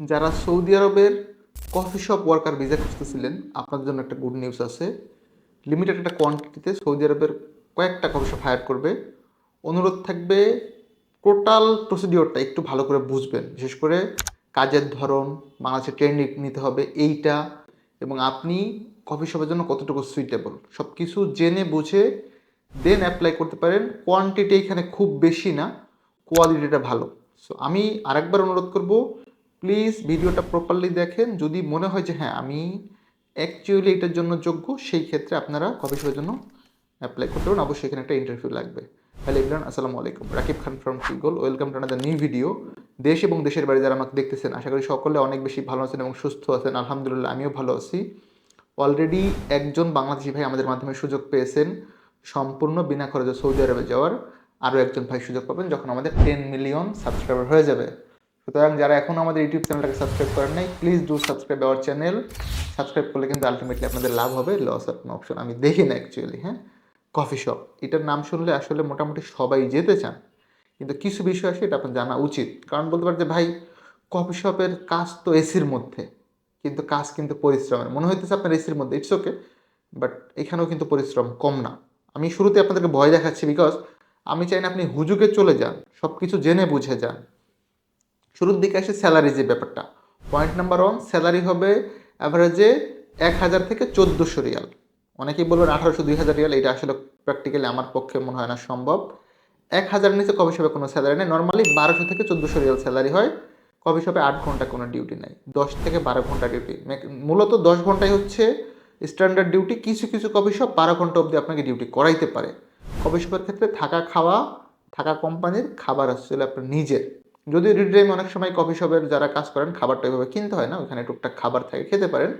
যারা সৌদি আরবের coffee shop worker visa খুঁজতেছিলেন, আপনাদের জন্য একটা গুড নিউজ আছে। লিমিটেড একটা কোয়ান্টিটিতে সৌদি আরবের কয়েকটা কফি শপ হায়ার করবে। অনুরোধ থাকবে টোটাল প্রসিডিওরটা একটু ভালো করে বুঝবেন। বিশেষ করে কাজের ধরন, বাংলাদেশে ট্রেনিং নিতে হবে এইটা, এবং আপনি কফি শপের জন্য কতটুকু সুইটেবল সব কিছু জেনে বুঝে দেন অ্যাপ্লাই করতে পারেন। কোয়ান্টিটি এখানে খুব বেশি না কোয়ালিটিটা ভালো। সো আমি আরেকবার অনুরোধ করব প্লিজ ভিডিওটা প্রপারলি দেখেন। যদি মনে হয় যে হ্যাঁ আমি অ্যাকচুয়ালি এটার জন্য যোগ্য, সেই ক্ষেত্রে আপনারা শপের জন্য অ্যাপ্লাই করতে পারেন। অবশ্যই এখানে একটা ইন্টারভিউ লাগবে। হ্যালো ইমরান আসসালামু আলাইকুম। Rakib Khan from ফিগল welcome to another new video দেশ এবং দেশের বাড়ি যারা আমাকে দেখতেছেন, আশা করি সকলে অনেক বেশি ভালো আছেন এবং সুস্থ আছেন। আলহামদুলিল্লাহ, আমিও ভালো আছি। অলরেডি একজন বাংলাদেশি ভাই আমাদের মাধ্যমে সুযোগ পেয়েছেন। সম্পূর্ণ বিনা খরচে সৌদি আরবে যাওয়ার। আরও একজন ভাই সুযোগ পাবেন যখন আমাদের টেন মিলিয়ন সাবস্ক্রাইবার হয়ে যাবে। সুতরাং যারা এখন আমাদের ইউটিউব চ্যানেলটাকে সাবস্ক্রাইব করেন নাই please do subscribe our channel subscribe করলে কিন্তু আলটিমেটলি আপনাদের লাভ হবে লস আর কোনো অপশন আমি দেখি না অ্যাকচুয়ালি হ্যাঁ? কফি শপ এটার নাম শুনলে আসলে মোটামুটি সবাই যেতে চান। কিন্তু কিছু বিষয় আছে, এটা আপনার জানা উচিত। কারণ বলতে পারেন যে ভাই কফি শপের কাজ তো এসির মধ্যে, কিন্তু কাজ কিন্তু পরিশ্রমের। মনে হইতেছে আপনার এসির মধ্যে ইটস ওকে বাট এখানেও কিন্তু পরিশ্রম কম না। আমি শুরুতে আপনাদেরকে ভয় দেখাচ্ছি বিকজ আমি চাই না আপনি হুজুকে চলে যান সব কিছু জেনে বুঝে যান। শুরুর দিকে আসে স্যালারি যে ব্যাপারটা। পয়েন্ট নাম্বার ওয়ান স্যালারি হবে অ্যাভারেজে এক হাজার থেকে চোদ্দোশো রিয়াল। অনেকেই বলবেন আঠারোশো, দুই হাজার রিয়াল, এটা আসলে প্র্যাকটিক্যালি আমার পক্ষে মনে হয় না সম্ভব। এক হাজারের নিচে কফি শপে কোনো স্যালারি নেই। নর্মালি বারোশো থেকে চোদ্দোশো রিয়াল স্যালারি হয়। কফি শপে আট ঘণ্টা কোনো ডিউটি নেই। দশ থেকে বারো ঘণ্টা ডিউটি মূলত দশ ঘন্টাই হচ্ছে স্ট্যান্ডার্ড ডিউটি কিছু কিছু কফি শপ বারো ঘণ্টা অবধি আপনাকে ডিউটি করাইতে পারে। কফি শপের ক্ষেত্রে থাকা খাওয়া, থাকা কোম্পানির খাবার আসলে আপনার নিজের। যদিও রিড্রাইম অনেক সময় কফি শপের যারা কাজ করেন, খাবারটা এভাবে কিনতে হয় না ওখানে টুকটাক খাবার থাকে, খেতে পারেন।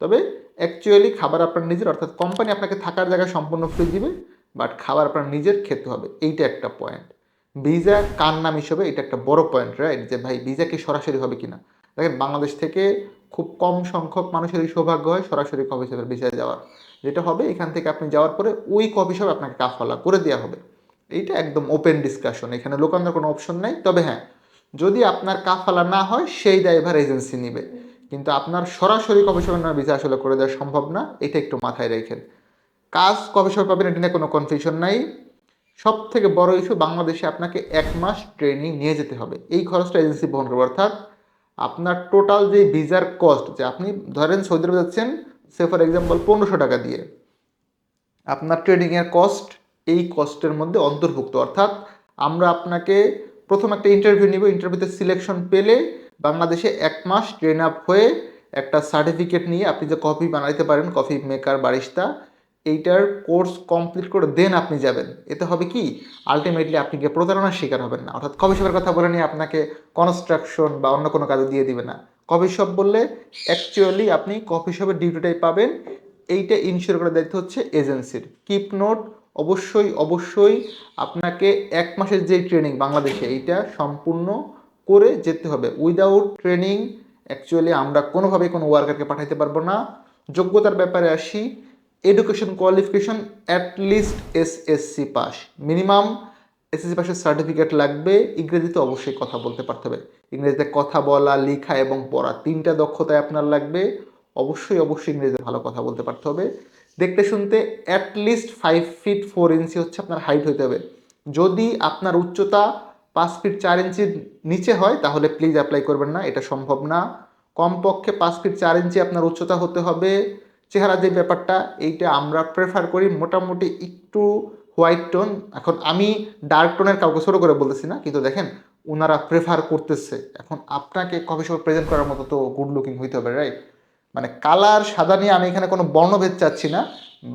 তবে অ্যাকচুয়ালি খাবার আপনার নিজের, অর্থাৎ কোম্পানি আপনাকে থাকার জায়গা সম্পূর্ণ ফ্রি দিবে বাট খাবার আপনার নিজের খেতে হবে, এইটা একটা পয়েন্ট ভিসা কার নাম হিসেবে এটা একটা বড় পয়েন্ট রাইট যে ভাই, ভিসা কি সরাসরি হবে কিনা? দেখেন, বাংলাদেশ থেকে খুব কম সংখ্যক মানুষেরই সৌভাগ্য হয় সরাসরি কফি শপের ভিসায় যাওয়ার। যেটা হবে, এখান থেকে আপনি যাওয়ার পরে ওই কফি শপ আপনাকে কাফালা করে দেওয়া হবে। এইটা একদম ওপেন ডিসকাশন এখানে লোকানোর কোনো অপশন নাই, তবে হ্যাঁ যদি আপনার কাফালা না হয়, সেই ড্রাইভার এজেন্সি নিবে। কিন্তু আপনার সরাসরি নামে ভিসা আসলে করে দেওয়া সম্ভব না, এটা একটু মাথায় রেখেন। কাজ শপ পাবেন, এটা নিয়ে কোনো কনফিউশন নাই। সব থেকে বড় ইস্যু বাংলাদেশে আপনাকে এক মাস ট্রেনিং নিয়ে যেতে হবে। এই খরচটা এজেন্সি বহন করবে। অর্থাৎ আপনার টোটাল যে ভিসার কস্ট যে আপনি ধরেন সৌদি আরবে যাচ্ছেন সে ফর এক্সাম্পল পনেরোশো টাকা দিয়ে। আপনার ট্রেনিংয়ের কস্ট এই কস্টের মধ্যে অন্তর্ভুক্ত। অর্থাৎ আমরা আপনাকে প্রথম একটা ইন্টারভিউ নিব ইন্টারভিউতে সিলেকশন পেলে বাংলাদেশে এক মাস ট্রেন আপ হয়ে একটা সার্টিফিকেট নিয়ে আপনি যে কফি বানাইতে পারেন কফি মেকার বারিস্তা এইটার কোর্স কমপ্লিট করে দেন আপনি যাবেন। এতে হবে কি? আলটিমেটলি আপনি গিয়ে প্রতারণার শিকার হবেন না। অর্থাৎ কফি শপের কথা বলে নিয়ে আপনাকে কনস্ট্রাকশন বা অন্য কোনো কাজে দিয়ে দিবে না। কফি শপ বললে অ্যাকচুয়ালি আপনি কফি শপের ডিউটিটাই পাবেন। এইটা ইনশিওর করার দায়িত্ব হচ্ছে এজেন্সির কিপ নোট অবশ্যই অবশ্যই আপনাকে এক মাসের যে ট্রেনিং বাংলাদেশে, এইটা সম্পূর্ণ করে যেতে হবে। উইদাউট ট্রেনিং অ্যাকচুয়ালি আমরা কোনোভাবেই কোনো ওয়ার্কারকে পাঠাইতে পারব না। যোগ্যতার ব্যাপারে আসি education qualification atleast SSC pass minimum SSC পাসের সার্টিফিকেট লাগবে, ইংরেজিতে অবশ্যই কথা বলতে পারতে হবে। ইংরেজিতে কথা বলা, লেখা এবং পড়া তিনটা দক্ষতায় আপনার লাগবে। অবশ্যই অবশ্যই ইংরেজিতে ভালো কথা বলতে পারতে হবে। দেখতে শুনতে atleast five feet four inch হচ্ছে আপনার হাইট হইতে হবে। যদি আপনার উচ্চতা পাঁচ ফিট চার ইঞ্চির নিচে হয়, তাহলে প্লিজ অ্যাপ্লাই করবেন না, এটা সম্ভব না। কমপক্ষে পাঁচ ফিট চার ইঞ্চি আপনার উচ্চতা হতে হবে। চেহারা যে ব্যাপারটা, এইটা আমরা প্রেফার করি মোটামুটি একটু হোয়াইট টোন এখন আমি ডার্ক টোনের কাউকে ছোটো করে বলতেছি না, কিন্তু দেখেন ওনারা প্রেফার করতেছে। এখন আপনাকে কফি শপ প্রেজেন্ট করার মতো তো গুড লুকিং হইতে হবে রাইট মানে কালার সাদা নিয়ে আমি এখানে কোনো বর্ণভেদ চাচ্ছি না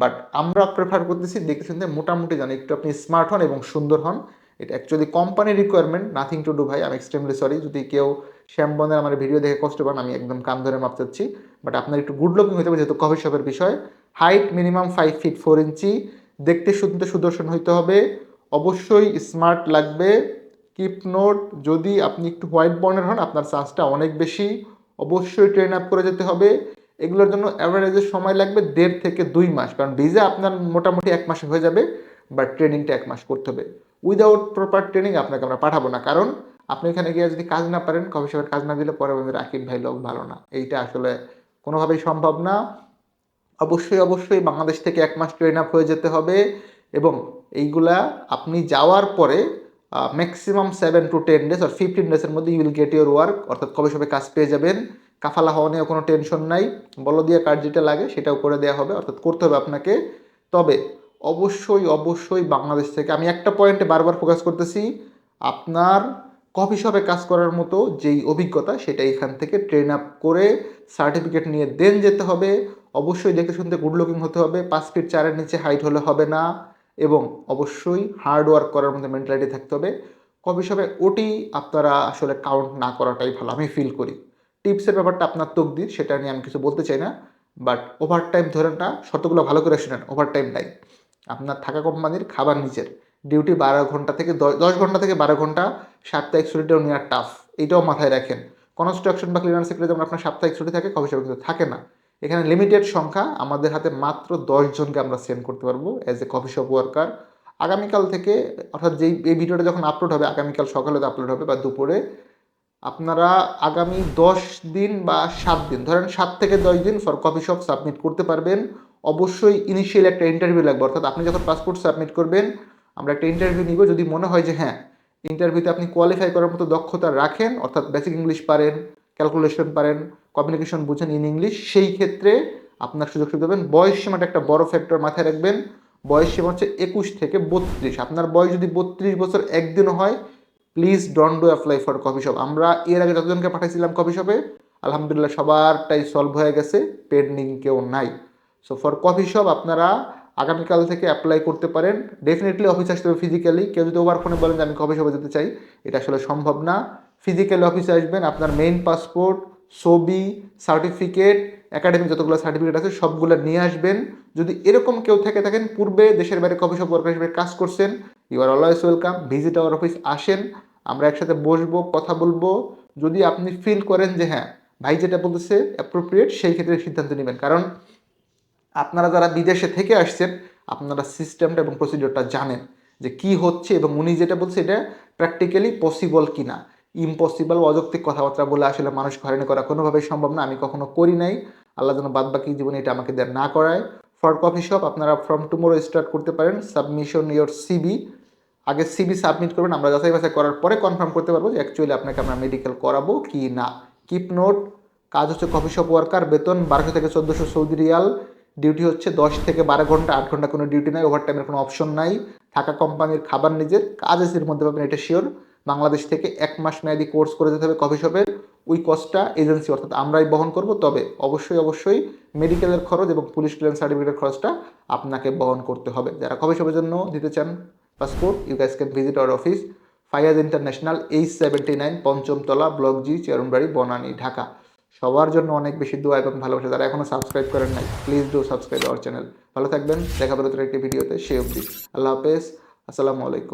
বাট আমরা প্রেফার করতেছি দেখতে শুনতে মোটামুটি জানি একটু আপনি স্মার্ট হন এবং সুন্দর হন। এটা অ্যাকচুয়ালি কোম্পানির রিকোয়ারমেন্ট নাথিং টু ডু ভাই আমি এক্সট্রিমলি সরি যদি কেউ শ্যামবনের আমার ভিডিও দেখে কষ্ট পান, আমি একদম কান ধরে মাপ চাচ্ছি। বাট আপনার একটু গুড লুকিং হতে হবে যেহেতু কফি শপের বিষয়। Height minimum five feet four inch. দেখতে শুনতে সুদর্শন হইতে হবে। অবশ্যই স্মার্ট লাগবে। কিপ নোট যদি আপনি একটু হোয়াইট বর্ণের হন, আপনার চান্সটা অনেক বেশি। অবশ্যই ট্রেন আপ করে যেতে হবে। এগুলোর জন্য অ্যাভারেজের সময় লাগবে দেড় থেকে দুই মাস। কারণ ভিসা আপনার মোটামুটি এক মাসে হয়ে যাবে বাট ট্রেনিংটা এক মাস করতে হবে। উইদাউট প্রপার ট্রেনিং আপনাকে আমরা পাঠাবো না। কারণ আপনি এখানে গিয়ে যদি কাজ না পারেন কফি শপের কাজ না দিলে পরে বলবেন রাকিব ভাই, লোক ভালো না। এইটা আসলে কোনোভাবেই সম্ভব না। অবশ্যই অবশ্যই বাংলাদেশ থেকে এক মাস ট্রেন আপ হয়ে যেতে হবে এবং এইগুলা আপনি যাওয়ার পরে maximum seven to ten days R fifteen ডেজের মধ্যে you will get your work অর্থাৎ কবে সবে কাজ পেয়ে যাবেন। কাফালা হওয়া নিয়ে কোনো টেনশন নাই। বলো দিয়ে কাজ যেটা লাগে সেটাও করে দেওয়া হবে, অর্থাৎ করতে হবে আপনাকে। তবে অবশ্যই অবশ্যই বাংলাদেশ থেকে আমি একটা পয়েন্টে বারবার ফোকাস করতেছি, আপনার কফি শপে কাজ করার মতো যেই অভিজ্ঞতা সেটা এখান থেকে ট্রেন আপ করে সার্টিফিকেট নিয়ে দেন যেতে হবে। অবশ্যই দেখে শুনতে গুড লুকিং হতে হবে, পাঁচ ফিট চারের নিচে হাইট হলে হবে না। এবং অবশ্যই হার্ড ওয়ার্ক করার মধ্যে মেন্টালিটি থাকতে হবে। কফি শপে ওটি আপনারা আসলে কাউন্ট না করাটাই ভালো, আমি ফিল করি। টিপসের ব্যাপারটা আপনার তকদির, সেটা নিয়ে আমি কিছু বলতে চাই না। বাট ওভার টাইম ধরেন না, শর্তগুলো ভালো করে শুনেন ওভার টাইম নাই। আপনার থাকা কোম্পানির খাবার নিচের ডিউটি বারো ঘণ্টা থেকে দশ- ঘণ্টা থেকে বারো ঘণ্টা, সাপ্তাহিক ছুটিটাও নেওয়া টাফ এটাও মাথায় রাখেন। কনস্ট্রাকশন বা ক্লিনার সেক্টরে যেমন আপনার সাপ্তাহিক ছুটি থাকে কফি শপে কিন্তু থাকে না। এখানে লিমিটেড সংখ্যা, আমাদের হাতে মাত্র দশ জনকে আমরা সেন্ড করতে পারব as a coffee shop worker আগামীকাল থেকে, অর্থাৎ যেই, এই ভিডিওটা যখন আপলোড হবে, আগামীকাল সকালে আপলোড হবে বা দুপুরে, আপনারা আগামী দশ দিন বা সাত দিন, ধরেন সাত থেকে দশ দিন ফর কফি শপ সাবমিট করতে পারবেন। অবশ্যই ইনিশিয়াল একটা ইন্টারভিউ লাগবে, অর্থাৎ আপনি যখন পাসপোর্ট সাবমিট করবেন, আমরা একটা ইন্টারভিউ নিব। যদি মনে হয় যে হ্যাঁ ইন্টারভিউতে আপনি কোয়ালিফাই করার মতো দক্ষতা রাখেন, অর্থাৎ বেসিক ইংলিশ পারেন ক্যালকুলেশন পারেন কমিউনিকেশন বুঝেন ইন ইংলিশ সেই ক্ষেত্রে আপনার সুযোগ সুবিধা পাবেন। বয়স সীমাটা একটা বড় ফ্যাক্টর মাথায় রাখবেন। বয়স সীমা হচ্ছে একুশ থেকে বত্রিশ। আপনার বয়স যদি বত্রিশ বছর একদিনও হয় please don't do apply for coffee shop আমরা এর আগে যতজনকে পাঠাইছিলাম কফি শপে আলহামদুলিল্লাহ সবারটাই সলভ হয়ে গেছে পেন্ডিং কেউ নাই। সো ফর কফি শপ আপনারা আগামীকাল থেকে অ্যাপ্লাই করতে পারেন। ডেফিনেটলি অফিস আসতে হবে ফিজিক্যালি কেউ যদি ওভার ফোনে বলেন যে, আমি কফি শপে যেতে চাই, এটা আসলে সম্ভব না। ফিজিক্যালি অফিসে আসবেন, আপনার মেইন পাসপোর্ট ছবি সার্টিফিকেট একাডেমিক যতগুলো সার্টিফিকেট আছে সবগুলো নিয়ে আসবেন। যদি এরকম কেউ থেকে থাকেন, পূর্বে দেশের বাইরে কফি শপ ওয়ার্কার হিসেবে কাজ করছেন you are always welcome visit our office আসেন, আমরা একসাথে বসবো, কথা বলব। যদি আপনি ফিল করেন যে হ্যাঁ ভাই যেটা বলতেছে অ্যাপ্রোপ্রিয়েট সেই ক্ষেত্রে সিদ্ধান্ত নেবেন। কারণ আপনারা যারা বিদেশে থেকে আসছেন, আপনারা সিস্টেমটা এবং প্রসিডিওরটা জানেন যে কি হচ্ছে এবং উনি যেটা বলছে এটা প্র্যাকটিক্যালি পসিবল কি না ইম্পসিবল অযৌক্তিক কথাবার্তা বলে আসলে মানুষ হয়রানি করা কোনোভাবেই সম্ভব না। আমি কখনো করি নাই। আল্লাহ যেন বাদ বাকি জীবনে এটা আমাকে না করায়। ফর কফি শপ আপনারা ফ্রম টুমোরো স্টার্ট করতে পারেন। সাবমিশন ইয়োর সিবি আগে সিবি সাবমিট করবেন। আমরা যাচাই বাছাই করার পরে কনফার্ম করতে পারব যে অ্যাকচুয়ালি আপনাকে আমরা মেডিকেল করাবো কি না। কিপ নোট কাজ হচ্ছে কফি শপ ওয়ার্কার বেতন বারোশো থেকে চোদ্দোশো সৌদি রিয়াল। ডিউটি হচ্ছে দশ থেকে বারো ঘণ্টা, আট ঘণ্টা কোনো ডিউটি নাই ওভার টাইমের কোনো অপশন নাই। থাকা কোম্পানির খাবার নিজের, কাজ এসির মধ্যে পাবেন, এটা শিওর বাংলাদেশ থেকে এক মাস মেয়াদি কোর্স করে যেতে হবে কফি শপের ওই কস্টটা এজেন্সি অর্থাৎ আমরাই বহন করব। তবে অবশ্যই অবশ্যই মেডিকেলের খরচ এবং পুলিশ ক্লিয়ারেন্স সার্টিফিকেটের খরচটা আপনাকে বহন করতে হবে। যারা কফি শপের জন্য দিতে চান passport you guys can visit our office Fayaz international H seventy nine পঞ্চমতলা block G Chairmanbari Banani, Dhaka. সবার জন্য অনেক বেশি দোয়া এবং ভালোবাসা। যারা এখনও সাবস্ক্রাইব করেন নাই please do subscribe our channel ভালো থাকবেন। দেখা বেরোতে একটি ভিডিওতে সে অবধি। আল্লাহ হাফেজ। আসসালামু আলাইকুম।